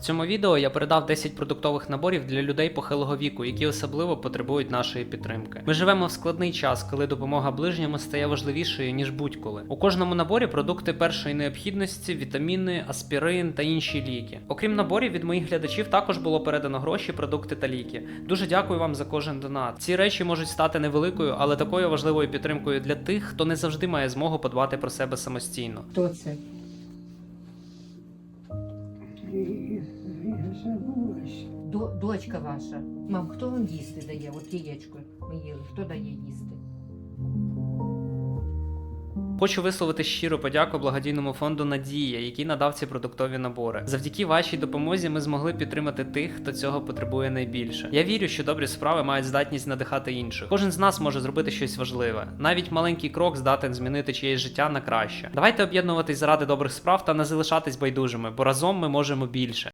В цьому відео я передав 10 продуктових наборів для людей похилого віку, які особливо потребують нашої підтримки. Ми живемо в складний час, коли допомога ближньому стає важливішою ніж будь-коли. У кожному наборі продукти першої необхідності, вітаміни, аспірин та інші ліки. Окрім наборів, від моїх глядачів також було передано гроші, продукти та ліки. Дуже дякую вам за кожен донат. Ці речі можуть стати невеликою, але такою важливою підтримкою для тих, хто не завжди має змогу подбати про себе самостійно. Хто це? До, дочка ваша. Мам, хто вам їсти дає? От яєчко ми їли. Хто дає їсти? Хочу висловити щиру подяку благодійному фонду Надія, який надав ці продуктові набори. Завдяки вашій допомозі ми змогли підтримати тих, хто цього потребує найбільше. Я вірю, що добрі справи мають здатність надихати інших. Кожен з нас може зробити щось важливе. Навіть маленький крок здатен змінити чиєсь життя на краще. Давайте об'єднуватись заради добрих справ та не залишатись байдужими, бо разом ми можемо більше.